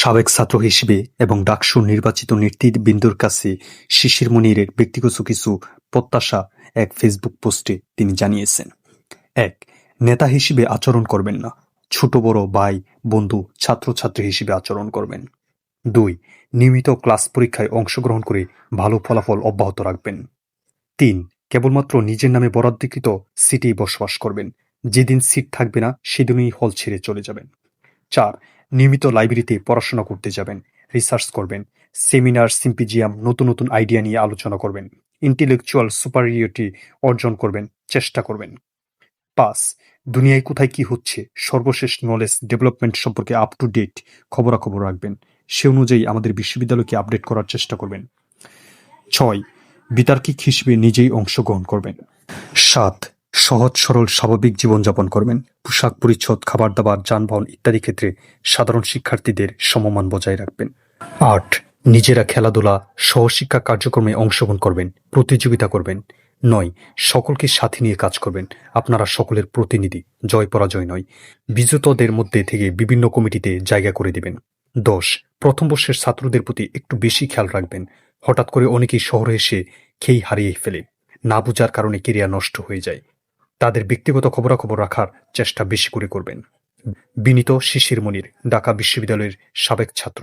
সাবেক ছাত্র হিসেবে এবং ডাকসুর নির্বাচিত নেতৃবৃন্দর কাছে শিশির মনিরের ব্যক্তিগত কিছু প্রত্যাশা এক ফেসবুক পোস্টে তিনি জানিয়েছেন। এক, নেতা হিসেবে আচরণ করবেন না। ছোট, বড় ভাই, বন্ধু, ছাত্রছাত্রী হিসেবে আচরণ করবেন। দুই, নিয়মিত ক্লাস পরীক্ষায় অংশগ্রহণ করে ভালো ফলাফল অব্যাহত রাখবেন। তিন, কেবলমাত্র নিজের নামে বরাদ্দকৃত সিটেই বসবাস করবেন। যেদিন সিট থাকবে না, সেদিনই হল ছেড়ে চলে যাবেন। চার নিয়মিত লাইব্রেরিতে পড়াশোনা করতে যাবেন রিসার্চ করবেন সেমিনার সিম্পিজিয়াম নতুন নতুন আইডিয়া নিয়ে আলোচনা করবেন ইন্টেলেকচুয়াল সুপারিয়রিটি অর্জন করবেন, চেষ্টা করবেন। পাঁচ, দুনিয়ায় কোথায় কি হচ্ছে, সর্বশেষ নলেজ ডেভেলপমেন্ট সম্পর্কে আপ টু ডেট খবরাখবর রাখবেন, সে অনুযায়ী আমাদের বিশ্ববিদ্যালয়কে আপডেট করার চেষ্টা করবেন। ছয়, বিতার্কিক হিসেবে নিজেই অংশগ্রহণ করবেন। সাত সহজ, সরল, স্বাভাবিক জীবনযাপন করবেন। পোশাক পরিচ্ছদ খাবার দাবার যানবাহন ইত্যাদি ক্ষেত্রে সাধারণ শিক্ষার্থীদের সমমান বজায় রাখবেন। আট, নিজেরা খেলাধুলা, সহশিক্ষা কার্যক্রমে অংশগ্রহণ করবেন, প্রতিযোগিতা করবেন। নয়, সকলকে সাথে নিয়ে কাজ করবেন। আপনারা সকলের প্রতিনিধি, জয় পরাজয় নয়। বিজেতদের মধ্যে থেকে বিভিন্ন কমিটিতে জায়গা করে দেবেন। দশ, প্রথম বর্ষের ছাত্রদের প্রতি একটু বেশি খেয়াল রাখবেন। হঠাৎ করে অনেকেই শহরে এসে খেই হারিয়ে ফেলে। না বোঝার কারণে কেরিয়ার নষ্ট হয়ে যায়। তাদের ব্যক্তিগত খবরাখবর রাখার চেষ্টা বেশি করে করবেন। বিনীত শিশির মনির, ঢাকা বিশ্ববিদ্যালয়ের সাবেক ছাত্র।